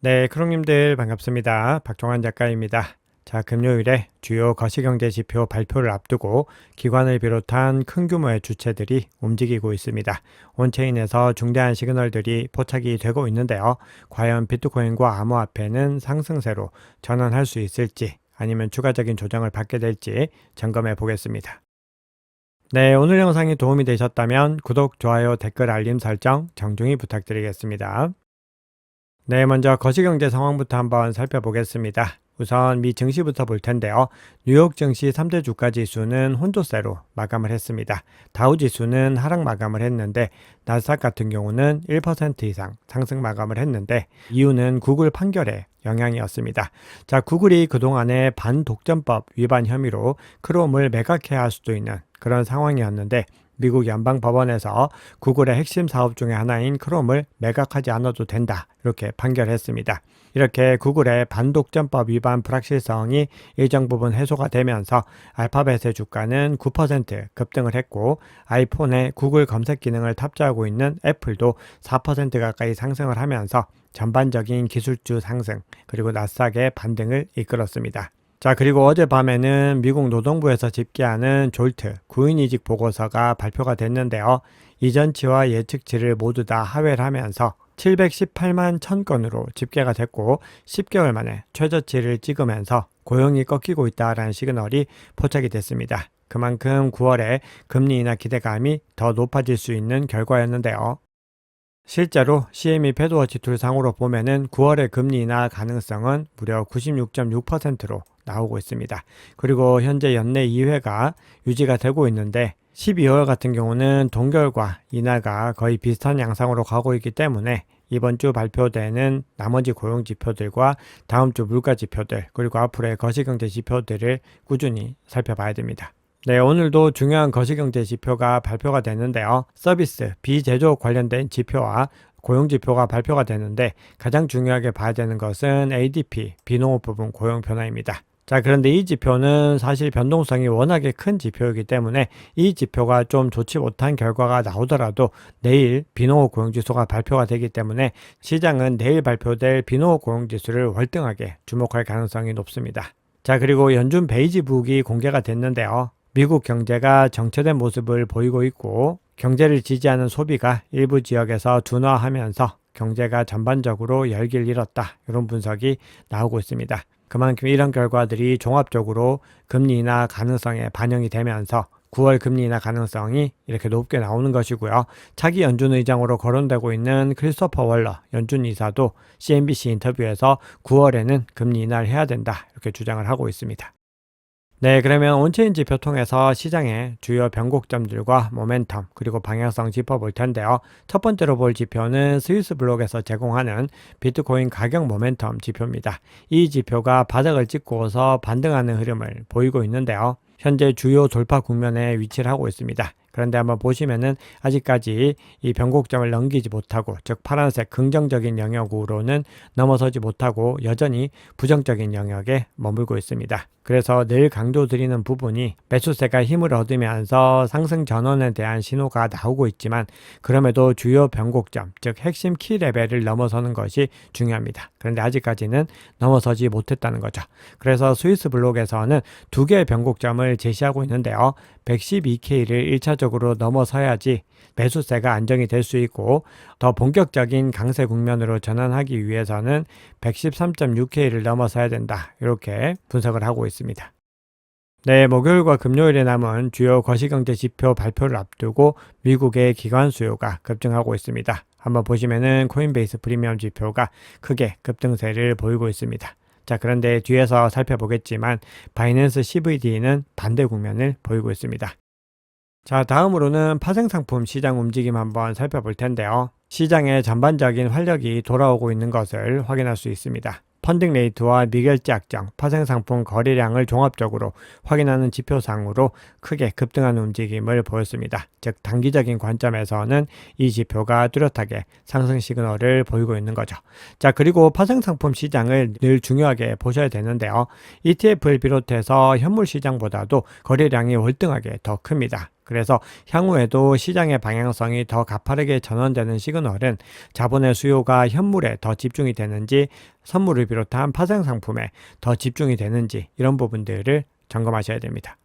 네, 크롱님들 반갑습니다. 박종환 작가입니다. 자, 금요일에 주요 거시경제 지표 발표를 앞두고 기관을 비롯한 큰 규모의 주체들이 움직이고 있습니다. 온체인에서 중대한 시그널들이 포착이 되고 있는데요. 과연 비트코인과 암호화폐는 상승세로 전환할 수 있을지 아니면 추가적인 조정을 받게 될지 점검해 보겠습니다. 네, 오늘 영상이 도움이 되셨다면 구독, 좋아요, 댓글, 알림 설정 정중히 부탁드리겠습니다. 네, 먼저 거시경제 상황부터 한번 살펴보겠습니다. 우선 미 증시부터 볼 텐데요. 뉴욕 증시 3대 주가 지수는 혼조세로 마감을 했습니다. 다우 지수는 하락 마감을 했는데 나스닥 같은 경우는 1% 이상 상승 마감을 했는데 이유는 구글 판결의 영향이었습니다. 자, 구글이 그동안에 반독점법 위반 혐의로 크롬을 매각해야 할 수도 있는 그런 상황이었는데 미국 연방 법원에서 구글의 핵심 사업 중의 하나인 크롬을 매각하지 않아도 된다. 이렇게 판결했습니다. 이렇게 구글의 반독점법 위반 불확실성이 일정 부분 해소가 되면서 알파벳의 주가는 9% 급등을 했고 아이폰에 구글 검색 기능을 탑재하고 있는 애플도 4% 가까이 상승을 하면서 전반적인 기술주 상승 그리고 나스닥의 반등을 이끌었습니다. 자, 그리고 어젯밤에는 미국 노동부에서 집계하는 졸트 구인이직 보고서가 발표가 됐는데요. 이전치와 예측치를 모두 다 하회를 하면서 718만 1000건으로 집계가 됐고 10개월 만에 최저치를 찍으면서 고용이 꺾이고 있다라는 시그널이 포착이 됐습니다. 그만큼 9월에 금리 인하 기대감이 더 높아질 수 있는 결과였는데요. 실제로 CME 패드워치 툴 상으로 보면은 9월의 금리 인하 가능성은 무려 96.6%로 나오고 있습니다. 그리고 현재 연내 2회가 유지가 되고 있는데 12월 같은 경우는 동결과 인하가 거의 비슷한 양상으로 가고 있기 때문에 이번 주 발표되는 나머지 고용 지표들과 다음 주 물가 지표들 그리고 앞으로의 거시경제 지표들을 꾸준히 살펴봐야 됩니다. 네, 오늘도 중요한 거시경제 지표가 발표가 되는데요. 서비스, 비제조업 관련된 지표와 고용 지표가 발표가 되는데 가장 중요하게 봐야 되는 것은 ADP, 비농업 부분 고용 변화입니다. 자, 그런데 이 지표는 사실 변동성이 워낙에 큰 지표이기 때문에 이 지표가 좀 좋지 못한 결과가 나오더라도 내일 비농업 고용지수가 발표가 되기 때문에 시장은 내일 발표될 비농업 고용지수를 월등하게 주목할 가능성이 높습니다. 자, 그리고 연준 베이지북이 공개가 됐는데요. 미국 경제가 정체된 모습을 보이고 있고 경제를 지지하는 소비가 일부 지역에서 둔화하면서 경제가 전반적으로 열기를 잃었다. 이런 분석이 나오고 있습니다. 그만큼 이런 결과들이 종합적으로 금리 인하 가능성에 반영이 되면서 9월 금리 인하 가능성이 이렇게 높게 나오는 것이고요. 차기 연준 의장으로 거론되고 있는 크리스토퍼 월러 연준 이사도 CNBC 인터뷰에서 9월에는 금리 인하를 해야 된다. 이렇게 주장을 하고 있습니다. 네, 그러면 온체인 지 표 통해서 시장의 주요 변곡점들과 모멘텀 그리고 방향성 짚어볼 텐데요. 첫 번째로 볼 지표는 스위스 블록에서 제공하는 비트코인 가격 모멘텀 지표입니다. 이 지표가 바닥을 찍고서 반등하는 흐름을 보이고 있는데요. 현재 주요 돌파 국면에 위치를 하고 있습니다. 그런데 한번 보시면은 아직까지 이 변곡점을 넘기지 못하고 즉 파란색 긍정적인 영역으로는 넘어서지 못하고 여전히 부정적인 영역에 머물고 있습니다. 그래서 늘 강조 드리는 부분이 매수세가 힘을 얻으면서 상승 전원에 대한 신호가 나오고 있지만 그럼에도 주요 변곡점, 즉 핵심 키 레벨을 넘어서는 것이 중요합니다. 그런데 아직까지는 넘어서지 못했다는 거죠. 그래서 스위스 블록에서는 두 개의 변곡점을 제시하고 있는데요. 112K를 1차적으로 넘어서야지 매수세가 안정이 될 수 있고 더 본격적인 강세 국면으로 전환하기 위해서는 113.6K를 넘어서야 된다. 이렇게 분석을 하고 있습니다. 네, 목요일과 금요일에 남은 주요 거시경제 지표 발표를 앞두고 미국의 기관 수요가 급증하고 있습니다. 한번 보시면은 코인베이스 프리미엄 지표가 크게 급등세를 보이고 있습니다. 자, 그런데 뒤에서 살펴보겠지만 바이낸스 CVD는 반대 국면을 보이고 있습니다. 자, 다음으로는 파생상품 시장 움직임 한번 살펴볼 텐데요. 시장의 전반적인 활력이 돌아오고 있는 것을 확인할 수 있습니다. 펀딩 레이트와 미결제 약정, 파생 상품 거래량을 종합적으로 확인하는 지표상으로 크게 급등하는 움직임을 보였습니다. 즉 단기적인 관점에서는 이 지표가 뚜렷하게 상승 시그널을 보이고 있는 거죠. 자 그리고 파생 상품 시장을 늘 중요하게 보셔야 되는데요. ETF를 비롯해서 현물 시장보다도 거래량이 월등하게 더 큽니다. 그래서 향후에도 시장의 방향성이 더 가파르게 전환되는 시그널은 자본의 수요가 현물에 더 집중이 되는지 선물을 비롯한 파생 상품에 더 집중이 되는지 이런 부분들을 점검하셔야 됩니다.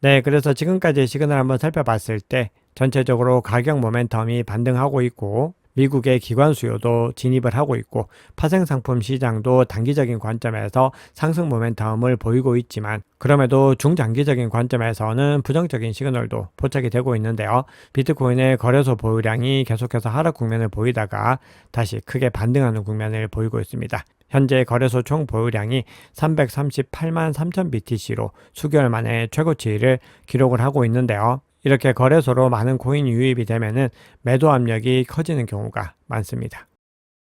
네, 그래서 지금까지 시그널 한번 살펴봤을 때 전체적으로 가격 모멘텀이 반등하고 있고 미국의 기관 수요도 진입을 하고 있고 파생 상품 시장도 단기적인 관점에서 상승 모멘텀을 보이고 있지만 그럼에도 중장기적인 관점에서는 부정적인 시그널도 포착이 되고 있는데요. 비트코인의 거래소 보유량이 계속해서 하락 국면을 보이다가 다시 크게 반등하는 국면을 보이고 있습니다. 현재 거래소 총 보유량이 338만 3천 BTC로 수개월 만에 최고치를 기록을 하고 있는데요. 이렇게 거래소로 많은 코인이 유입이 되면은 매도 압력이 커지는 경우가 많습니다.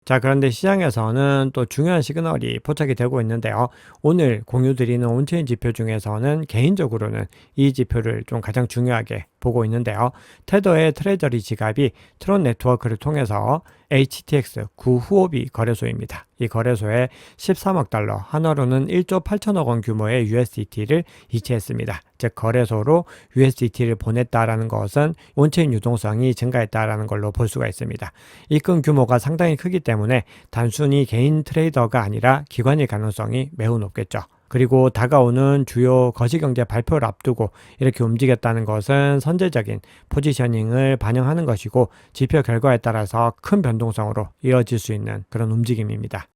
자, 그런데 시장에서는 또 중요한 시그널이 포착이 되고 있는데요. 오늘 공유드리는 온체인 지표 중에서는 개인적으로는 이 지표를 좀 가장 중요하게 보고 있는데요. 테더의 트레저리 지갑이 트론 네트워크를 통해서 HTX 구후오비 거래소입니다. 이 거래소에 13억 달러, 한화로는 1조 8천억 원 규모의 USDT를 이체했습니다. 즉 거래소로 USDT를 보냈다라는 것은 온체인 유동성이 증가했다라는 걸로 볼 수가 있습니다. 입금 규모가 상당히 크기 때문에 단순히 개인 트레이더가 아니라 기관일 가능성이 매우 높겠죠. 그리고 다가오는 주요 거시경제 발표를 앞두고 이렇게 움직였다는 것은 선제적인 포지셔닝을 반영하는 것이고 지표 결과에 따라서 큰 변동성으로 이어질 수 있는 그런 움직임입니다.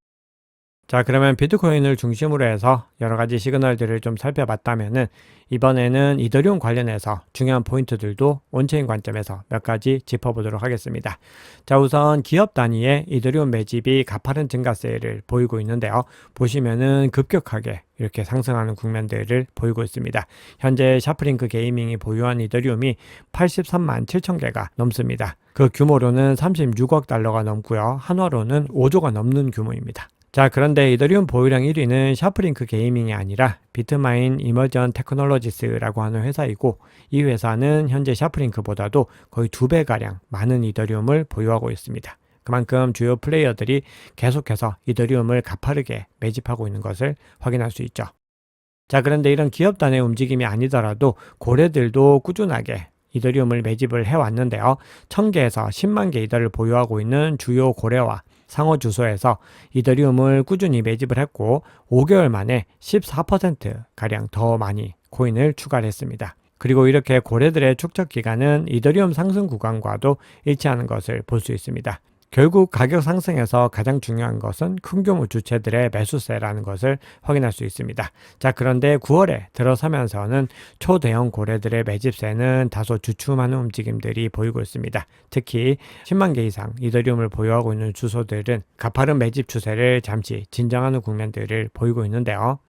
자, 그러면 비트코인을 중심으로 해서 여러 가지 시그널들을 좀 살펴봤다면은 이번에는 이더리움 관련해서 중요한 포인트들도 온체인 관점에서 몇 가지 짚어보도록 하겠습니다. 자, 우선 기업 단위의 이더리움 매집이 가파른 증가세를 보이고 있는데요. 보시면은 급격하게 이렇게 상승하는 국면들을 보이고 있습니다. 현재 샤프링크 게이밍이 보유한 이더리움이 83만 7천 개가 넘습니다. 그 규모로는 36억 달러가 넘고요. 한화로는 5조가 넘는 규모입니다. 자, 그런데 이더리움 보유량 1위는 샤프링크 게이밍이 아니라 비트마인 이머전 테크놀로지스라고 하는 회사이고 이 회사는 현재 샤프링크보다도 거의 두 배가량 많은 이더리움을 보유하고 있습니다. 그만큼 주요 플레이어들이 계속해서 이더리움을 가파르게 매집하고 있는 것을 확인할 수 있죠. 자, 그런데 이런 기업 단의 움직임이 아니더라도 고래들도 꾸준하게 이더리움을 매집을 해왔는데요. 1000개에서 10만 개 이더를 보유하고 있는 주요 고래와 상호 주소에서 이더리움을 꾸준히 매집을 했고 5개월 만에 14%가량 더 많이 코인을 추가를 했습니다. 그리고 이렇게 고래들의 축적 기간은 이더리움 상승 구간과도 일치하는 것을 볼 수 있습니다. 결국 가격 상승에서 가장 중요한 것은 큰 규모 주체들의 매수세라는 것을 확인할 수 있습니다. 자, 그런데 9월에 들어서면서는 초대형 고래들의 매집세는 다소 주춤하는 움직임들이 보이고 있습니다. 특히 10만 개 이상 이더리움을 보유하고 있는 주소들은 가파른 매집 추세를 잠시 진정하는 국면들을 보이고 있는데요.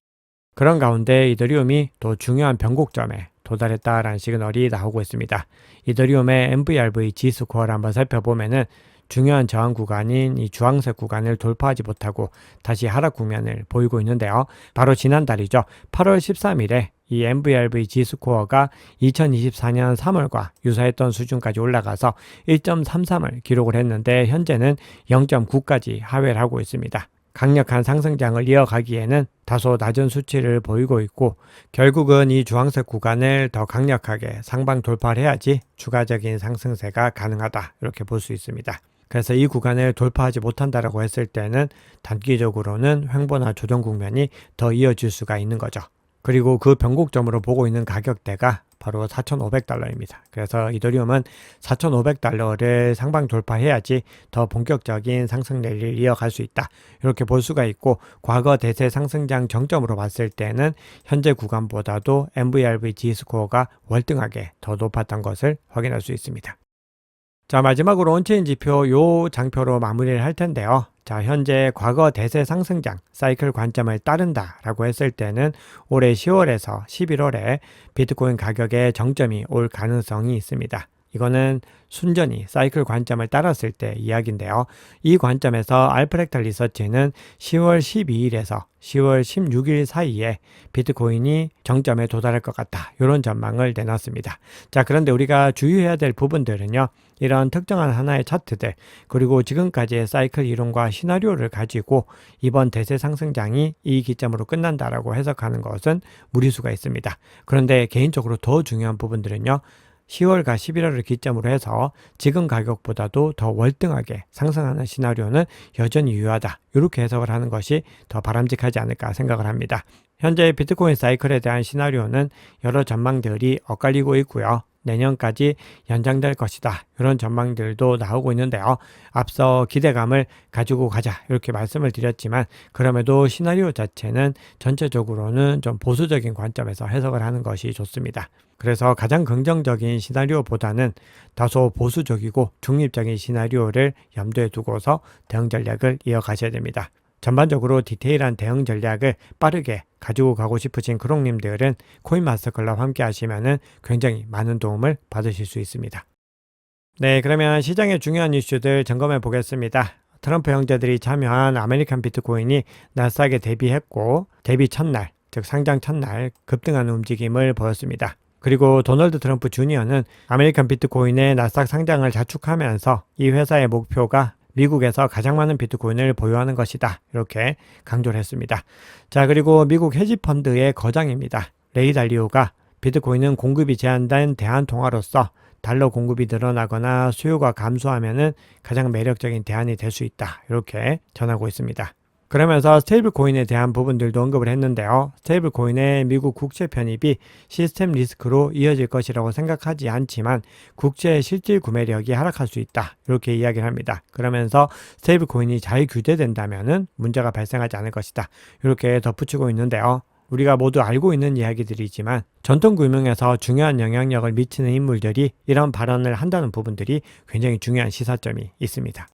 그런 가운데 이더리움이 또 중요한 변곡점에 도달했다라는 시그널이 나오고 있습니다. 이더리움의 MVRV 지수코어를 한번 살펴보면은 중요한 저항 구간인 이 주황색 구간을 돌파하지 못하고 다시 하락 국면을 보이고 있는데요. 바로 지난달이죠. 8월 13일에 이 MVRV 지스코어가 2024년 3월과 유사했던 수준까지 올라가서 1.33을 기록을 했는데 현재는 0.9까지 하회를 하고 있습니다. 강력한 상승장을 이어가기에는 다소 낮은 수치를 보이고 있고 결국은 이 주황색 구간을 더 강력하게 상방 돌파를 해야지 추가적인 상승세가 가능하다 이렇게 볼 수 있습니다. 그래서 이 구간을 돌파하지 못한다라고 했을 때는 단기적으로는 횡보나 조정 국면이 더 이어질 수가 있는 거죠. 그리고 그 변곡점으로 보고 있는 가격대가 바로 4,500달러입니다. 그래서 이더리움은 4,500달러를 상방 돌파해야지 더 본격적인 상승 랠리를 이어갈 수 있다. 이렇게 볼 수가 있고 과거 대세 상승장 정점으로 봤을 때는 현재 구간보다도 MVRV 지스코어가 월등하게 더 높았던 것을 확인할 수 있습니다. 자, 마지막으로 온체인 지표 요 장표로 마무리를 할 텐데요. 자, 현재 과거 대세 상승장 사이클 관점을 따른다 라고 했을 때는 올해 10월에서 11월에 비트코인 가격의 정점이 올 가능성이 있습니다. 이거는 순전히 사이클 관점을 따랐을 때 이야기인데요. 이 관점에서 알프렉탈 리서치는 10월 12일에서 10월 16일 사이에 비트코인이 정점에 도달할 것 같다. 이런 전망을 내놨습니다. 자, 그런데 우리가 주의해야 될 부분들은요. 이런 특정한 하나의 차트들, 그리고 지금까지의 사이클 이론과 시나리오를 가지고 이번 대세 상승장이 이 기점으로 끝난다라고 해석하는 것은 무리수가 있습니다. 그런데 개인적으로 더 중요한 부분들은요. 10월과 11월을 기점으로 해서 지금 가격보다도 더 월등하게 상승하는 시나리오는 여전히 유효하다. 이렇게 해석을 하는 것이 더 바람직하지 않을까 생각을 합니다. 현재 비트코인 사이클에 대한 시나리오는 여러 전망들이 엇갈리고 있고요. 내년까지 연장될 것이다. 이런 전망들도 나오고 있는데요. 앞서 기대감을 가지고 가자. 이렇게 말씀을 드렸지만, 그럼에도 시나리오 자체는 전체적으로는 좀 보수적인 관점에서 해석을 하는 것이 좋습니다. 그래서 가장 긍정적인 시나리오보다는 다소 보수적이고 중립적인 시나리오를 염두에 두고서 대응 전략을 이어가셔야 됩니다. 전반적으로 디테일한 대응 전략을 빠르게 가지고 가고 싶으신 크롱님들은 코인마스터클럽 함께 하시면 굉장히 많은 도움을 받으실 수 있습니다. 네, 그러면 시장의 중요한 이슈들 점검해 보겠습니다. 트럼프 형제들이 참여한 아메리칸 비트코인이 나스닥에 대비했고 대비 첫날, 즉 상장 첫날 급등하는 움직임을 보였습니다. 그리고 도널드 트럼프 주니어는 아메리칸 비트코인의 나스닥 상장을 자축하면서 이 회사의 목표가 미국에서 가장 많은 비트코인을 보유하는 것이다. 이렇게 강조를 했습니다. 자, 그리고 미국 헤지펀드의 거장입니다. 레이 달리오가 비트코인은 공급이 제한된 대안 통화로서 달러 공급이 늘어나거나 수요가 감소하면은 가장 매력적인 대안이 될 수 있다. 이렇게 전하고 있습니다. 그러면서 스테이블 코인에 대한 부분들도 언급을 했는데요. 스테이블 코인의 미국 국채 편입이 시스템 리스크로 이어질 것이라고 생각하지 않지만 국채 실질 구매력이 하락할 수 있다. 이렇게 이야기를 합니다. 그러면서 스테이블 코인이 잘 규제된다면은 문제가 발생하지 않을 것이다. 이렇게 덧붙이고 있는데요. 우리가 모두 알고 있는 이야기들이지만 전통 금융에서 중요한 영향력을 미치는 인물들이 이런 발언을 한다는 부분들이 굉장히 중요한 시사점이 있습니다.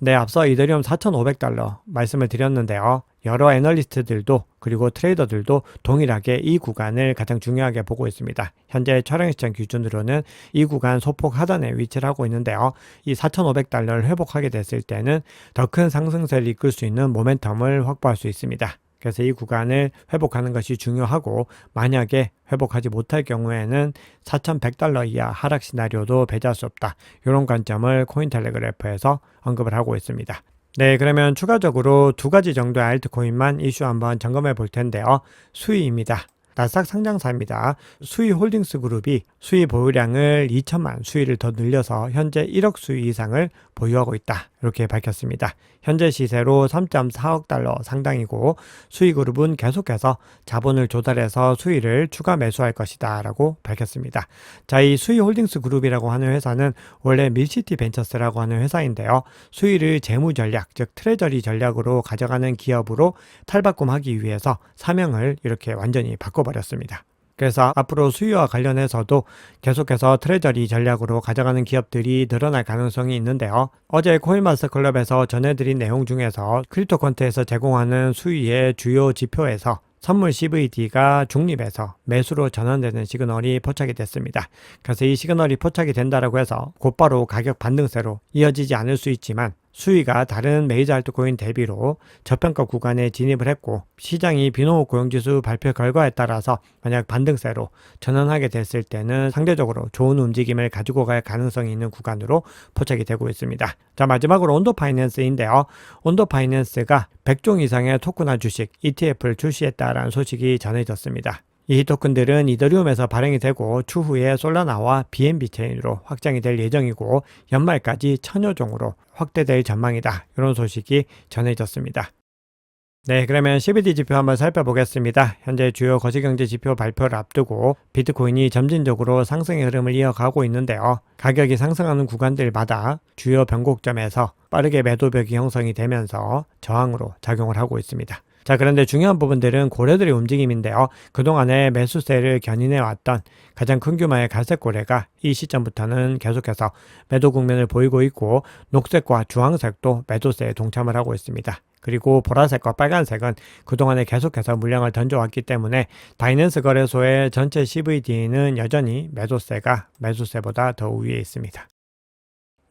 네, 앞서 이더리움 4,500달러 말씀을 드렸는데요. 여러 애널리스트들도 그리고 트레이더들도 동일하게 이 구간을 가장 중요하게 보고 있습니다. 현재 촬영 시점 기준으로는 이 구간 소폭 하단에 위치를 하고 있는데요. 이 4,500달러를 회복하게 됐을 때는 더 큰 상승세를 이끌 수 있는 모멘텀을 확보할 수 있습니다. 그래서 이 구간을 회복하는 것이 중요하고 만약에 회복하지 못할 경우에는 4,100달러 이하 하락 시나리오도 배제할 수 없다. 이런 관점을 코인텔레그래프에서 언급을 하고 있습니다. 네, 그러면 추가적으로 두 가지 정도의 알트코인만 이슈 한번 점검해 볼 텐데요. 수위입니다. 나스닥 상장사입니다. 수위 홀딩스 그룹이 수위 보유량을 2천만 수위를 더 늘려서 현재 1억 수위 이상을 보유하고 있다. 이렇게 밝혔습니다. 현재 시세로 3.4억 달러 상당이고 수위 그룹은 계속해서 자본을 조달해서 수위를 추가 매수할 것이다 라고 밝혔습니다. 자, 이 수위 홀딩스 그룹이라고 하는 회사는 원래 밀시티 벤처스라고 하는 회사인데요. 수위를 재무 전략, 즉 트레저리 전략으로 가져가는 기업으로 탈바꿈하기 위해서 사명을 이렇게 완전히 바꿔버렸습니다. 그래서 앞으로 수요와 관련해서도 계속해서 트레저리 전략으로 가져가는 기업들이 늘어날 가능성이 있는데요. 어제 코인마스 클럽에서 전해드린 내용 중에서 크립토 컨트에서 제공하는 수위의 주요 지표에서 선물 CVD가 중립에서 매수로 전환되는 시그널이 포착이 됐습니다. 그래서 이 시그널이 포착이 된다라고 해서 곧바로 가격 반등세로 이어지지 않을 수 있지만 수위가 다른 메이저 알트코인 대비로 저평가 구간에 진입을 했고 시장이 비노 고용지수 발표 결과에 따라서 만약 반등세로 전환하게 됐을 때는 상대적으로 좋은 움직임을 가지고 갈 가능성이 있는 구간으로 포착이 되고 있습니다. 자 마지막으로 온도 파이낸스인데요. 온도 파이낸스가 100종 이상의 토큰화 주식 ETF를 출시했다라는 소식이 전해졌습니다. 이 토큰들은 이더리움에서 발행이 되고 추후에 솔라나와 BNB 체인으로 확장이 될 예정이고 연말까지 천여 종으로 확대될 전망이다. 이런 소식이 전해졌습니다. 네, 그러면 CBD 지표 한번 살펴보겠습니다. 현재 주요 거시경제 지표 발표를 앞두고 비트코인이 점진적으로 상승의 흐름을 이어가고 있는데요. 가격이 상승하는 구간들마다 주요 변곡점에서 빠르게 매도벽이 형성이 되면서 저항으로 작용을 하고 있습니다. 자, 그런데 중요한 부분들은 고래들의 움직임인데요. 그동안에 매수세를 견인해 왔던 가장 큰 규모의 갈색 고래가 이 시점부터는 계속해서 매도 국면을 보이고 있고 녹색과 주황색도 매도세에 동참을 하고 있습니다. 그리고 보라색과 빨간색은 그동안에 계속해서 물량을 던져왔기 때문에 다이낸스 거래소의 전체 CVD는 여전히 매도세가 매수세보다 더 우위에 있습니다.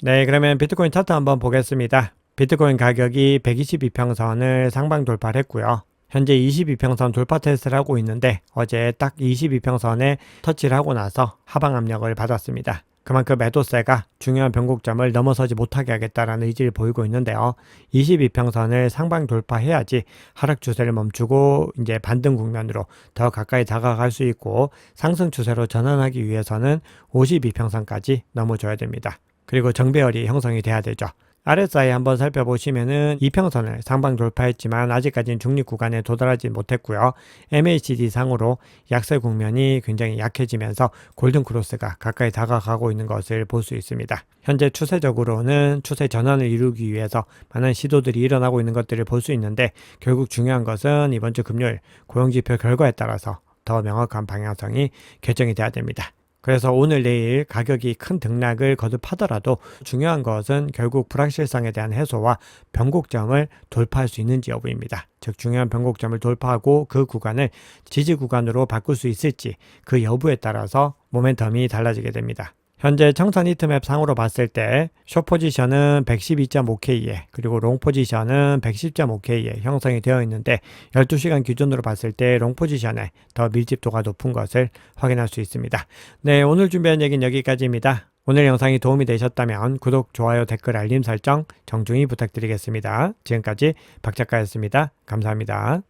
네, 그러면 비트코인 차트 한번 보겠습니다. 비트코인 가격이 122평선을 상방 돌파를 했고요. 현재 22평선 돌파 테스트를 하고 있는데 어제 딱 22평선에 터치를 하고 나서 하방 압력을 받았습니다. 그만큼 매도세가 중요한 변곡점을 넘어서지 못하게 하겠다라는 의지를 보이고 있는데요. 22평선을 상방 돌파해야지 하락 추세를 멈추고 이제 반등 국면으로 더 가까이 다가갈 수 있고 상승 추세로 전환하기 위해서는 52평선까지 넘어줘야 됩니다. 그리고 정배열이 형성이 돼야 되죠. RSI 한번 살펴보시면은 이평선을 상방 돌파했지만 아직까지는 중립 구간에 도달하지 못했고요. MACD 상으로 약세 국면이 굉장히 약해지면서 골든 크로스가 가까이 다가가고 있는 것을 볼 수 있습니다. 현재 추세적으로는 추세 전환을 이루기 위해서 많은 시도들이 일어나고 있는 것들을 볼 수 있는데 결국 중요한 것은 이번 주 금요일 고용지표 결과에 따라서 더 명확한 방향성이 결정이 돼야 됩니다. 그래서 오늘 내일 가격이 큰 등락을 거듭하더라도 중요한 것은 결국 불확실성에 대한 해소와 변곡점을 돌파할 수 있는지 여부입니다. 즉 중요한 변곡점을 돌파하고 그 구간을 지지 구간으로 바꿀 수 있을지 그 여부에 따라서 모멘텀이 달라지게 됩니다. 현재 청산 히트맵 상으로 봤을 때, 숏 포지션은 112.5K에, 그리고 롱 포지션은 110.5K에 형성이 되어 있는데, 12시간 기준으로 봤을 때, 롱 포지션에 더 밀집도가 높은 것을 확인할 수 있습니다. 네, 오늘 준비한 얘기는 여기까지입니다. 오늘 영상이 도움이 되셨다면 구독, 좋아요, 댓글, 알림 설정 정중히 부탁드리겠습니다. 지금까지 박 작가였습니다. 감사합니다.